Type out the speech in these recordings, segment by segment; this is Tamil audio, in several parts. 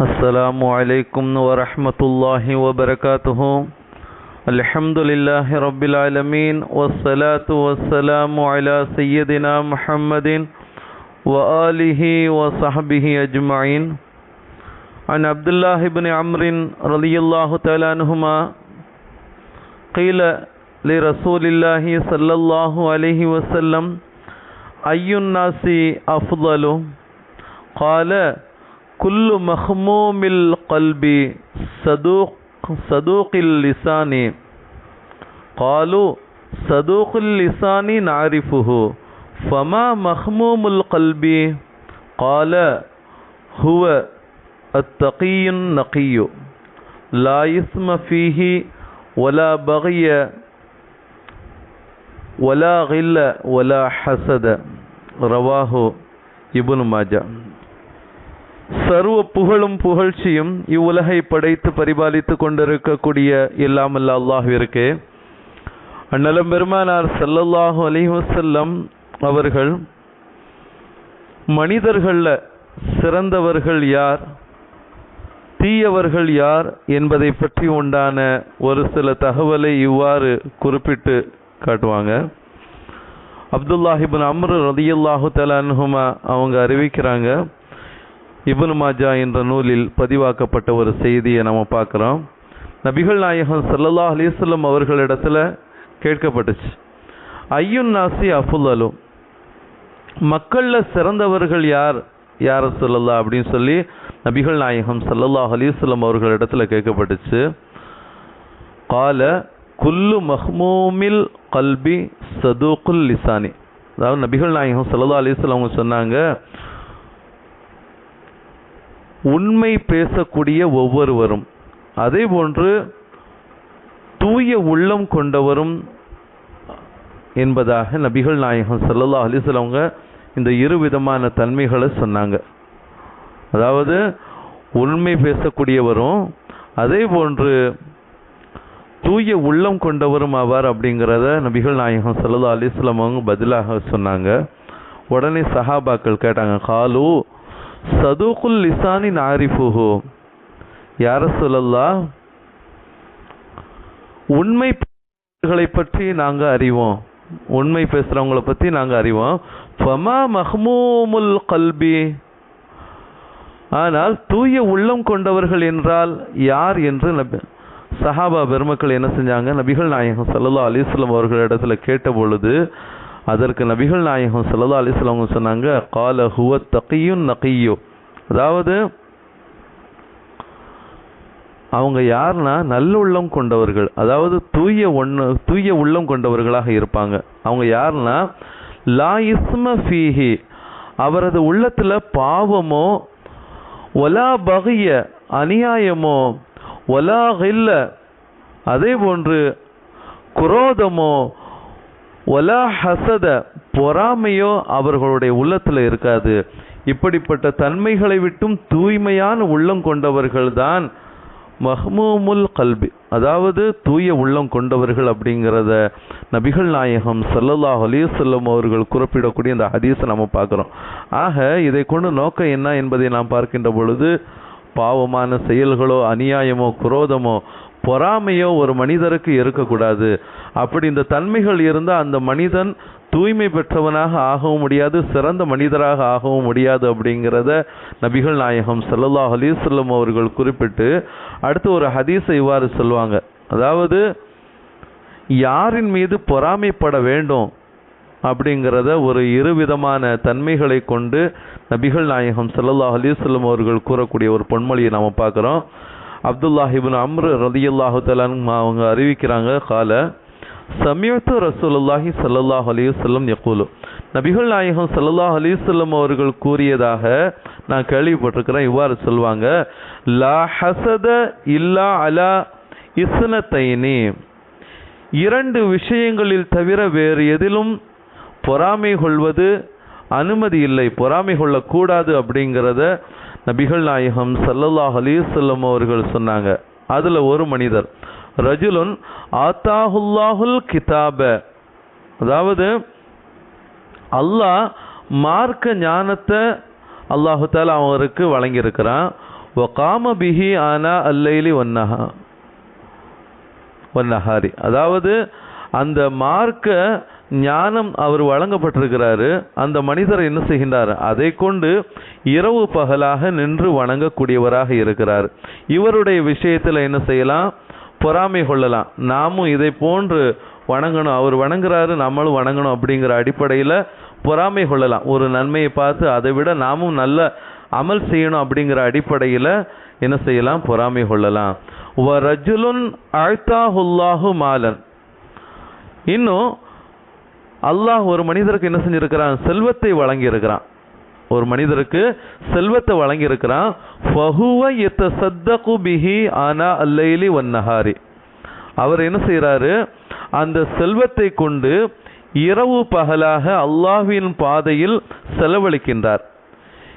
السلام عليكم ورحمة الله وبركاته. الحمد لله رب العالمين والصلاة والسلام على سيدنا محمد وآله وصحبه أجمعين. عن عبد الله بن عمرو رضي الله تعالى عنهما قيل لرسول الله صلى الله عليه وسلم أي الناس أفضل؟ قال كل مخموم القلب صدوق صدوق اللسان. قالوا صدوق اللسان نعرفه فما مخموم القلب؟ قال هو التقي النقي لا إثم فيه ولا بغي ولا غل ولا حسد. رواه ابن ماجه. சர்வ புகழும் புகழ்ச்சியும் இவ்வுலகை படைத்து பரிபாலித்து கொண்டிருக்கக்கூடிய இல்லாமல்ல அல்லாஹிற்கு அண்ணலம் பெருமானார் செல்லல்லாஹு அலிஹசல்லம் அவர்கள் மனிதர்களில் சிறந்தவர்கள் யார் தீயவர்கள் யார் என்பதை பற்றி உண்டான ஒரு சில தகவலை இவ்வாறு குறிப்பிட்டு காட்டுவாங்க. அப்துல்லாஹிபின் அம்ரு ரதியுல்லாஹு தலான்ஹுமா அவங்க அறிவிக்கிறாங்க இபுன் மாஜா என்ற நூலில் பதிவாக்கப்பட்ட ஒரு செய்தியை நம்ம பார்க்குறோம். நபிகள் நாயகம் சல்லல்லா அலைஹி அவர்களிடத்தில் கேட்கப்பட்டுச்சு. ஐயுன் நாசி அஃபுல்லலு? மக்களில் சிறந்தவர்கள் யார் யார சொல்லலாம் அப்படின்னு சொல்லி நபிகள் நாயகம் சல்லல்லா அலைஹி அவர்களிடத்தில் கேட்கப்பட்டுச்சு. கால குல்லு மஹ்மூமில் கல்பி சதூக்குல் லிசானி. அதாவது நபிகள் நாயகம் ஸல்லல்லாஹு அலைஹி அவங்க சொன்னாங்க உண்மை பேசக்கூடிய ஒவ்வொருவரும். அதே போன்று தூய உள்ளம் கொண்டவரும் என்பதாக நபிகள் நாயகம் சல்லல்லா அலிசலவங்க இந்த இரு விதமான தன்மைகளை சொன்னாங்க. அதாவது உண்மை பேசக்கூடியவரும் அதே போன்று தூய உள்ளம் கொண்டவரும் ஆவார் அப்படிங்கிறத நபிகள் நாயகம் ஸல்லல்லாஹு அலைஹி அவங்க பதிலாக சொன்னாங்க. உடனே சஹாபாக்கள் கேட்டாங்க காலு சதுகுல் லிசானி நாரிஃபுஹு. யார சொல்லல்லா உண்மை பேசுகளை பற்றி நாங்கள் அறிவோம். உண்மை பேசுகிறவங்களை பற்றி நாங்கள் அறிவோம். ஃபமா மஹ்மூமுல் கல்பி ஆனால் தூய உள்ளம் கொண்டவர்கள் என்றால் யார் என்று நபி சஹாபா பெருமக்கள் என்ன செஞ்சாங்க? நபிகள் நாயகம் சல்லா அலைஹி அவர்களிடத்தில் கேட்ட பொழுது அதற்கு நபிகள் நாயகம் சல்லா அலிஸ்லாம் சொன்னாங்க கால ஹுவ தகையும் நகையோ. அதாவது அவங்க யாருன்னா நல்லுள்ளம் கொண்டவர்கள். அதாவது தூய ஒன்று தூய உள்ளம் கொண்டவர்களாக இருப்பாங்க. அவங்க யாருன்னா லா இஸ்ம ஃபீஹி. அவரது உள்ளத்துல பாவமோ ஒலா பகைய அநியாயமோ ஒலா கில்ல அதே போன்று குரோதமோ ஒலா ஹசத பொறாமையோ அவர்களுடைய உள்ளத்தில் இருக்காது. இப்படிப்பட்ட தன்மைகளை விட்டும் தூய்மையான உள்ளம் கொண்டவர்கள்தான் மஹ்மூமுல் கல்பி. அதாவது தூய உள்ளம் கொண்டவர்கள் அப்படிங்கிறத நபிகள் நாயகம் ஸல்லல்லாஹு அலிசல்லம் அவர்கள் குறிப்பிடக்கூடிய இந்த ஹதீஸை நம்ம பார்க்குறோம். ஆக இதை கொண்டு நோக்கம் என்ன என்பதை நாம் பார்க்கின்ற பொழுது பாவமான செயல்களோ அநியாயமோ குரோதமோ பொறாமையோ ஒரு மனிதருக்கு இருக்கக்கூடாது. அப்படி இந்த தன்மைகள் இருந்தால் அந்த மனிதன் தூய்மை பெற்றவனாக ஆகவும் முடியாது சிறந்த மனிதராக ஆகவும் முடியாது அப்படிங்கிறத நபிகள் நாயகம் ஸல்லல்லாஹு அலைஹி அவர்கள் குறிப்பிட்டு அடுத்து ஒரு ஹதீஸை இவ்வாறு சொல்லுவாங்க. அதாவது யாரின் மீது பொறாமைப்பட வேண்டும் அப்படிங்கிறத ஒரு இருவிதமான தன்மைகளை கொண்டு நபிகள் நாயகம் ஸல்லல்லாஹு அலைஹி அவர்கள் கூறக்கூடிய ஒரு பொன்மொழியை நாம் பார்க்குறோம். அப்துல்லாஹிபின் அம்ரு ரலியல்லாஹு தஆலா அவங்க அறிவிக்கிறாங்க கால சமீபத்து ரசூலுல்லாஹி சல்லாஹ் அலிவசல்லம் வஸல்லம் நபிகள் நாயகம் சல்லாஹ் அலிவசல்லம் அவர்கள் கூறியதாக நான் கேள்விப்பட்டிருக்கிறேன். இவ்வாறு சொல்வாங்க லா ஹசத இல்லா அலா இஸ்னத்தைனி. இரண்டு விஷயங்களில் தவிர வேறு எதிலும் பொறாமை கொள்வது அனுமதி இல்லை. பொறாமை கொள்ளக்கூடாது அப்படிங்கிறத நபிகள் நாயகம் ஸல்லல்லாஹு அலிசல்லம் அவர்கள் சொன்னாங்க. அதில் ஒரு மனிதர் ரஜுலுன் ஆத்தாஹுல்லாஹுல் கிதாப. அதாவது அல்லாஹ் மார்க்க ஞானத்தை அல்லாஹு தாலா அவருக்கு வழங்கியிருக்கிறான். வகாம பிஹி ஆனா அல்லைலி ஒன்னஹா ஒன்னஹாரி அதாவது அந்த மார்க்க ஞானம் அவர் வழங்கப்பட்டிருக்கிறாரு. அந்த மனிதர் என்ன செய்கின்றார்? அதை கொண்டு இரவு பகலாக நின்று வணங்கக்கூடியவராக இருக்கிறார். இவருடைய விஷயத்தில் என்ன செய்யலாம்? பொறாமை கொள்ளலாம். நாமும் இதை போன்று வணங்கணும். அவர் வணங்குறாரு நம்மளும் வணங்கணும் அப்படிங்கிற அடிப்படையில் பொறாமை கொள்ளலாம். ஒரு நன்மையை பார்த்து அதை விட நாமும் நல்ல அமல் செய்யணும் அப்படிங்கிற அடிப்படையில் என்ன செய்யலாம்? பொறாமை கொள்ளலாம். வ ரஜுலுன் அழ்த்தாஹுல்லாஹு மாலன். இன்னும் அல்லாஹ் ஒரு மனிதருக்கு என்ன செஞ்சிருக்கிறான்? செல்வத்தை வழங்கி இருக்கிறான் ஒரு மனிதருக்கு செல்வத்தை வழங்கி இருக்கிறான் ஃபஹுவ யத்தசத்தகு பிஹி ஆனா அல்லைலி வன்னஹாரி அவர் என்ன செய்கிறாரு அந்த செல்வத்தை கொண்டு இரவு பகலாக அல்லாஹ்வின் பாதையில் செலவழிக்கின்றார்.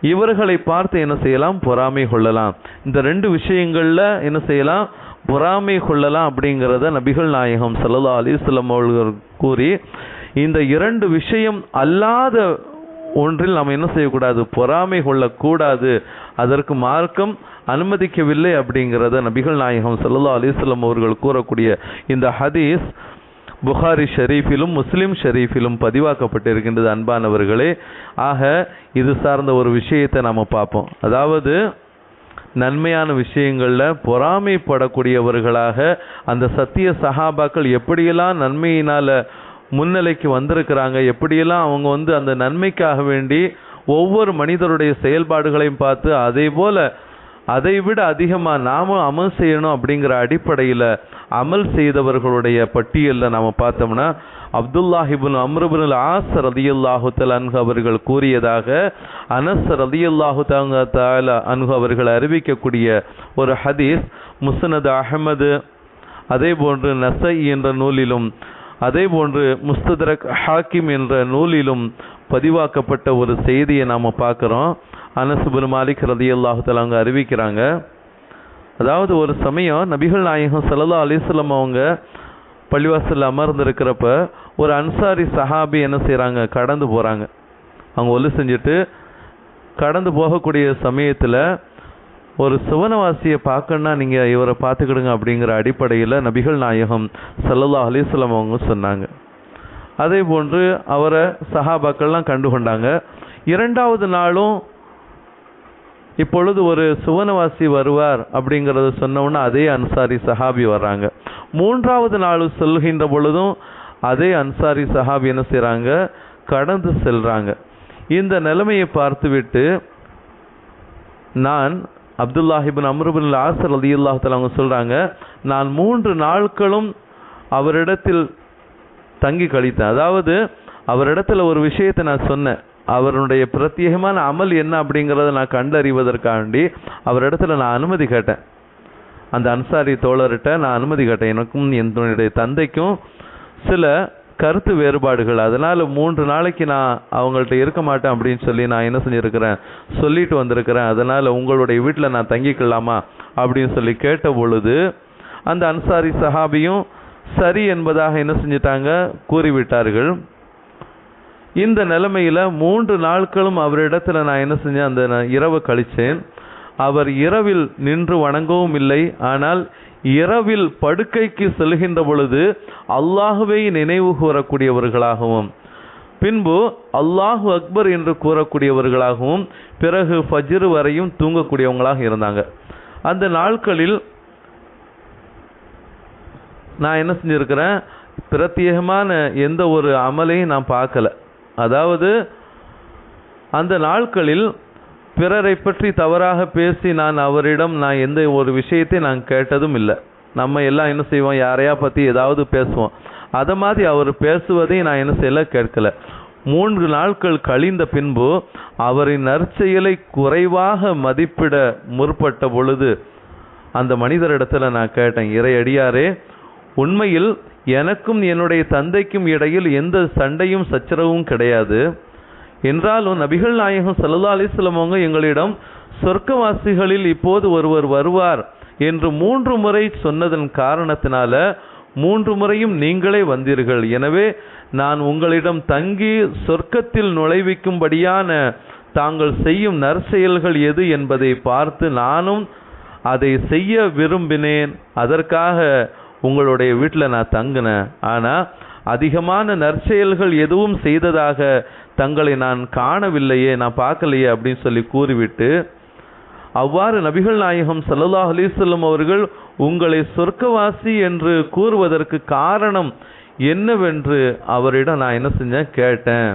இவர்களை பார்த்து என்ன செய்யலாம்? பொறாமை கொள்ளலாம். இந்த ரெண்டு விஷயங்களில் என்ன செய்யலாம்? பொறாமை கொள்ளலாம் அப்படிங்கிறத நபிகள் நாயகம் சல்லா அலிஸ்லம் அவர்கள் கூறி இந்த இரண்டு விஷயம் அல்லாத ஒன்றில் நாம் என்ன செய்யக்கூடாது? பொறாமை கொள்ளக்கூடாது. அதற்கு மார்க்கம் அனுமதிக்கவில்லை அப்படிங்கிறத நபிகள் நாயகம் சல்லா அலிஸ்லம் அவர்கள் கூறக்கூடிய இந்த ஹதீஸ் புகாரி ஷெரீஃபிலும் முஸ்லிம் ஷெரீஃபிலும் பதிவாக்கப்பட்டிருக்கின்றது அன்பானவர்களே. ஆக இது சார்ந்த ஒரு விஷயத்தை நாம் பார்ப்போம். அதாவது நன்மையான விஷயங்களில் பொறாமைப்படக்கூடியவர்களாக அந்த சத்திய சஹாபாக்கள் எப்படியெல்லாம் நன்மையினால் முன்னிலைக்கு வந்திருக்கிறாங்க எப்படியெல்லாம் அவங்க வந்து அந்த நன்மைக்காக வேண்டி ஒவ்வொரு மனிதருடைய செயல்பாடுகளையும் பார்த்து அதே போல் அதை விட அதிகமாக நாமும் அமல் செய்யணும் அப்படிங்கிற அடிப்படையில் அமல் செய்தவர்களுடைய பட்டியலில் நாம் பார்த்தோம்னா அப்துல்லாஹிபின் அம்ருபின் ஆஸ் ரதியுல்லாஹு அன்ஹு அவர்கள் கூறியதாக அனஸ் ரதியுல்லாஹு தால அன்ஹு அவர்கள் அறிவிக்கக்கூடிய ஒரு ஹதீஸ் முசனது அஹமது அதே போன்று நசை என்ற நூலிலும் அதே போன்று முஸ்ததரக் ஹாக்கிம் என்ற நூலிலும் பதிவாக்கப்பட்ட ஒரு செய்தியை நாம் பார்க்குறோம். அனசுபுல் மாலிக் ரதி தஆலா அவங்க அறிவிக்கிறாங்க. அதாவது ஒரு சமயம் நபிகள் நாயகம் ஸல்லல்லாஹு அலிஸ்லம் அவங்க பள்ளிவாசலில் அமர்ந்திருக்கிறப்ப ஒரு அன்சாரி சஹாபி என்ன செய்கிறாங்க கடந்து போகிறாங்க அவங்க ஒலி செஞ்சுட்டு கடந்து போகக்கூடிய சமயத்தில் ஒரு சுவனவாசியை பார்க்கணுன்னா நீங்கள் இவரை பார்த்துக்கிடுங்க அப்படிங்கிற அடிப்படையில் நபிகள் நாயகம் சல்லல்லா அலைஹி அவங்க சொன்னாங்க. அதே போன்று அவரை சஹாபாக்கள்லாம் கண்டுகொண்டாங்க. இரண்டாவது நாளும் இப்பொழுது ஒரு சுவனவாசி வருவார் அப்படிங்கிறத சொன்னோன்னா அதே அன்சாரி சஹாபி வர்றாங்க. மூன்றாவது நாள் சொல்கின்ற பொழுதும் அதே அன்சாரி சஹாபி என்ன செய்கிறாங்க கடந்து செல்கிறாங்க இந்த நிலைமையை பார்த்துவிட்டு நான் அப்துல்லாஹிபின் அம்ருபின் ஆசர் அலி அவங்க சொல்கிறாங்க நான் மூன்று நாட்களும் அவரிடத்தில் தங்கி கழித்தேன். அதாவது அவரிடத்தில் ஒரு விஷயத்தை நான் சொன்னேன். அவருடைய பிரத்யேகமான அமல் என்ன அப்படிங்கிறத நான் கண்டறிவதற்காண்டி அவரிடத்துல நான் அனுமதி கேட்டேன். அந்த அன்சாரி தோழர்கிட்ட நான் அனுமதி கேட்டேன். எனக்கும் என்னுடைய தந்தைக்கும் சில கருத்து வேறுபாடுகள். அதனால் மூன்று நாளைக்கு நான் அவங்கள்ட்ட இருக்க மாட்டேன் அப்படின்னு சொல்லி நான் என்ன செஞ்சுருக்கிறேன்? சொல்லிட்டு வந்திருக்கிறேன். அதனால் உங்களுடைய வீட்டில் நான் தங்கிக்கலாமா? அப்படின்னு சொல்லி கேட்ட பொழுது அந்த அன்சாரி சஹாபியும் சரி என்பதாக என்ன செஞ்சிட்டாங்க? கூறிவிட்டார்கள். இந்த நிலைமையில் மூன்று நாட்களும் அவரிடத்தில் நான் என்ன செஞ்சேன்? அந்த இரவு கழிச்சேன். அவர் இரவில் நின்று வணங்கவும் இல்லை. ஆனால் இரவில் படுக்கைக்கு செல்கின்ற பொழுது அல்லாஹுவை நினைவு கூறக்கூடியவர்களாகவும் பின்பு அல்லாஹு அக்பர் என்று கூறக்கூடியவர்களாகவும் பிறகு ஃபஜ்ரு வரையும் தூங்கக்கூடியவங்களாக இருந்தாங்க. அந்த நாட்களில் நான் என்ன செஞ்சுருக்கிறேன் பிரத்யேகமான எந்த ஒரு அமலையும் நான் பார்க்கல. அதாவது அந்த நாட்களில் பிறரை பற்றி தவறாக பேசி நான் அவரிடம் நான் எந்த ஒரு விஷயத்தை நான் கேட்டதும் இல்லை. நம்ம எல்லாம் என்ன செய்வோம்? யாரையா பற்றி ஏதாவது பேசுவோம். அதை மாதிரி அவர் பேசுவதை நான் என்ன செய்யல? கேட்கல. மூன்று நாட்கள் கழிந்த பின்பு அவரின் நற்செயலை குறைவாக மதிப்பிட முற்பட்ட பொழுது அந்த மனிதரிடத்தில் நான் கேட்டேன் இறையடியாரே உண்மையில் எனக்கும் என்னுடைய தந்தைக்கும் இடையில் எந்த சண்டையும் சச்சரவும் கிடையாது. என்றாலும் நபிகள் நாயகம் சல்லா அலிஸ்லம் அவங்க எங்களிடம் சொர்க்கவாசிகளில் இப்போது ஒருவர் வருவார் என்று மூன்று முறை சொன்னதன் காரணத்தினால மூன்று முறையும் நீங்களே வந்தீர்கள். எனவே நான் உங்களிடம் தங்கி சொர்க்கத்தில் நுழைவிக்கும்படியான தாங்கள் செய்யும் நற்செயல்கள் எது என்பதை பார்த்து நானும் அதை செய்ய விரும்பினேன். அதற்காக உங்களுடைய வீட்டில் நான் தங்கினேன். ஆனால் அதிகமான நற்செயல்கள் எதுவும் செய்ததாக தங்களை நான் காணவில்லையே நான் பார்க்கலையே அப்படின்னு சொல்லி கூறிவிட்டு அவ்வாறு நபிகள் நாயகம் சல்லா அலிசல்லம் அவர்கள் உங்களை சொர்க்கவாசி என்று கூறுவதற்கு காரணம் என்னவென்று அவரிடம் நான் என்ன செஞ்சேன்? கேட்டேன்.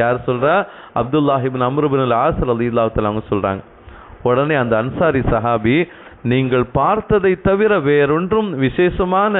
யார் சொல்கிறா அப்துல்லாஹிபின் அம்ருபின் ஆஸ் அலி தஆலா அவங்க சொல்கிறாங்க உடனே அந்த அன்சாரி சஹாபி நீங்கள் பார்த்ததை தவிர வேறொன்றும் விசேஷமான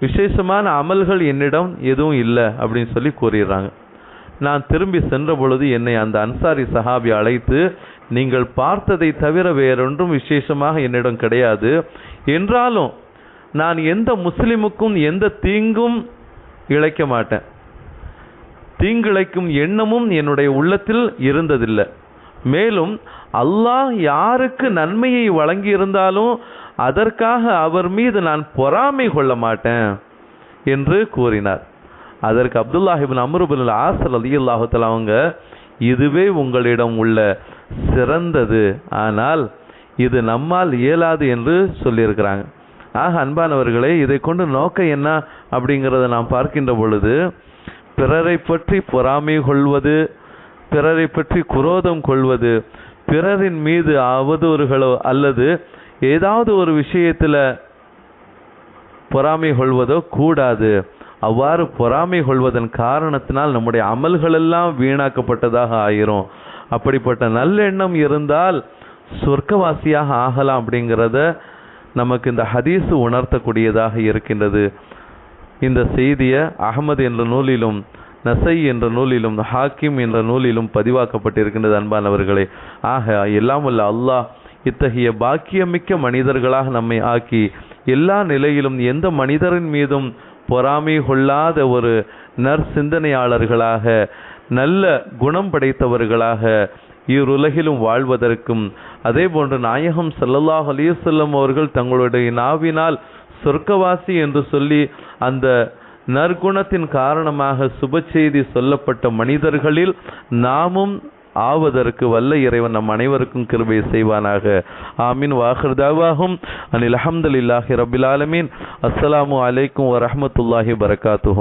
விசேஷமான அமல்கள் என்னிடம் எதுவும் இல்லை அப்படின்னு சொல்லி கூறிடுறாங்க. நான் திரும்பி சென்ற பொழுது என்னை அந்த அன்சாரி சஹாபி அழைத்து நீங்கள் பார்த்ததை தவிர வேறொன்றும் விசேஷமாக என்னிடம் கிடையாது. என்றாலும் நான் எந்த முஸ்லிமுக்கும் எந்த தீங்கும் இழைக்க மாட்டேன். தீங்கிழைக்கும் எண்ணமும் என்னுடைய உள்ளத்தில் இருந்ததில்லை. மேலும் அல்லாஹ் யாருக்கு நன்மையை வழங்கியிருந்தாலும் அதற்காக அவர் மீது நான் பொறாமை கொள்ள மாட்டேன் என்று கூறினார். அதற்கு அப்துல்லாஹிபின் அமருபின் ஆசல் அலி அல்லாஹுத்தல அவங்க இதுவே உங்களிடம் உள்ள சிறந்தது. ஆனால் இது நம்மால் இயலாது என்று சொல்லியிருக்கிறாங்க. ஆக அன்பானவர்களே இதை கொண்டு நோக்கம் என்ன அப்படிங்கிறத நாம் பார்க்கின்ற பொழுது பிறரை பற்றி பொறாமை கொள்வது பிறரை பற்றி குரோதம் கொள்வது பிறரின் மீது அவதூறுகளோ அல்லது ஏதாவது ஒரு விஷயத்தில் பொறாமை கொள்வதோ கூடாது. அவ்வாறு பொறாமை கொள்வதன் காரணத்தினால் நம்முடைய அமல்களெல்லாம் வீணாக்கப்பட்டதாக ஆயிரும். அப்படிப்பட்ட நல்லெண்ணம் இருந்தால் சொர்க்கவாசியாக ஆகலாம் அப்படிங்கிறத நமக்கு இந்த ஹதீஸு உணர்த்தக்கூடியதாக இருக்கின்றது. இந்த செய்தியை அகமது என்ற நூலிலும் நசை என்ற நூலிலும் ஹாக்கிம் என்ற நூலிலும் பதிவாக்கப்பட்டிருக்கின்றது அன்பானவர்களே ஆக எல்லாம் உள்ள அல்லாஹ் இத்தகைய பாக்கியமிக்க மனிதர்களாக நம்மை ஆக்கி எல்லா நிலையிலும் எந்த மனிதரின் மீதும் பொறாமை கொள்ளாத ஒரு நற்சிந்தனையாளர்களாக நல்ல குணம் படைத்தவர்களாக இருலகிலும் வாழ்வதற்கும். அதே போன்று நாயகம் சல்லல்லாஹ் அலைஹி அவர்கள் தங்களுடைய நாவினால் சொர்க்கவாசி என்று சொல்லி அந்த நற்குணத்தின் காரணமாக சுப செய்தி சொல்லப்பட்ட மனிதர்களில் நாமும் ஆவதற்கு வல்ல இறைவன் நம் அனைவருக்கும் கிருபை செய்வானாக. ஆமீன். வாஹர்தாவாகும் அனில் அஹமதுல்லாஹி ரபில் ஆலமீன். அஸ்ஸலாமு அலைக்கும் வரமத்துல்லாஹி வரகாத்துஹு